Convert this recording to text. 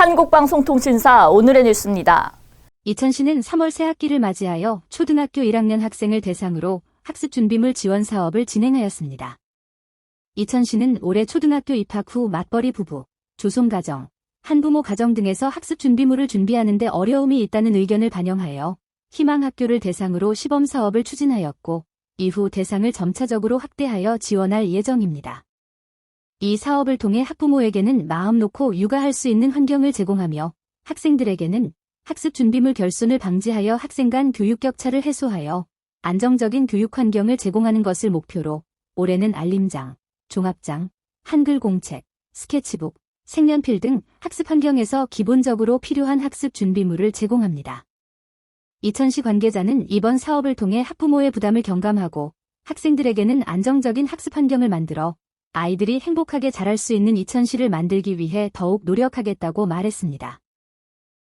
한국방송통신사 오늘의 뉴스입니다. 이천시는 3월 새 학기를 맞이하여 초등학교 1학년 학생을 대상으로 학습 준비물 지원 사업을 진행하였습니다. 이천시는 올해 초등학교 입학 후 맞벌이 부부, 조손가정, 한부모 가정 등에서 학습 준비물을 준비하는데 어려움이 있다는 의견을 반영하여 희망 학교를 대상으로 시범 사업을 추진하였고 이후 대상을 점차적으로 확대하여 지원할 예정입니다. 이 사업을 통해 학부모에게는 마음 놓고 육아할 수 있는 환경을 제공하며 학생들에게는 학습 준비물 결손을 방지하여 학생 간 교육 격차를 해소하여 안정적인 교육 환경을 제공하는 것을 목표로 올해는 알림장, 종합장, 한글 공책, 스케치북, 색연필 등 학습 환경에서 기본적으로 필요한 학습 준비물을 제공합니다. 이천시 관계자는 이번 사업을 통해 학부모의 부담을 경감하고 학생들에게는 안정적인 학습 환경을 만들어 아이들이 행복하게 자랄 수 있는 이천시를 만들기 위해 더욱 노력하겠다고 말했습니다.